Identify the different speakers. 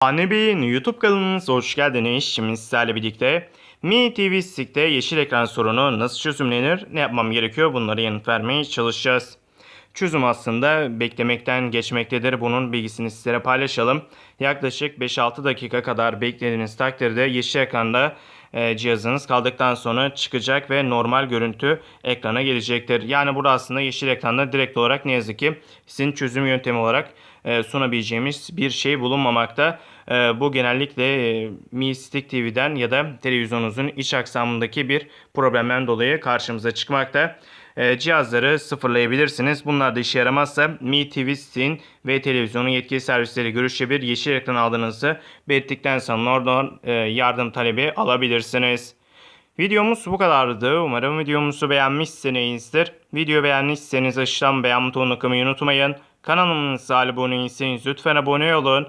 Speaker 1: Anne YouTube kanalınıza hoş geldiniz. Şimdi sizlerle birlikte Mi TV Stick'te yeşil ekran sorunu nasıl çözümlenir, ne yapmam gerekiyor bunları yanıt vermeye çalışacağız. Çözüm aslında beklemekten geçmektedir. Bunun bilgisini sizlere paylaşalım. Yaklaşık 5-6 dakika kadar beklediğiniz takdirde yeşil ekranda cihazınız kaldıktan sonra çıkacak ve normal görüntü ekrana gelecektir. Yani burada aslında yeşil ekranda direkt olarak ne yazık ki sizin çözüm yöntemi olarak e, sunabileceğimiz bir şey bulunmamakta. E, bu genellikle e, Mi Stick TV'den ya da televizyonunuzun iç aksamındaki bir problemden dolayı karşımıza çıkmakta. E, cihazları sıfırlayabilirsiniz. Bunlar da işe yaramazsa Mi TV Stick'in ve televizyonun yetkili servisleri görüşebilir. Yeşil ekran aldığınızı belirttikten sonra oradan e, yardım talebi alabilirsiniz. Videomuz bu kadardı. Umarım videomuzu beğenmişsinizdir. Video beğenmişseniz aşağıdan beğen butonuna kılmayı unutmayın. Kanalımıza abone değilseniz lütfen abone olun.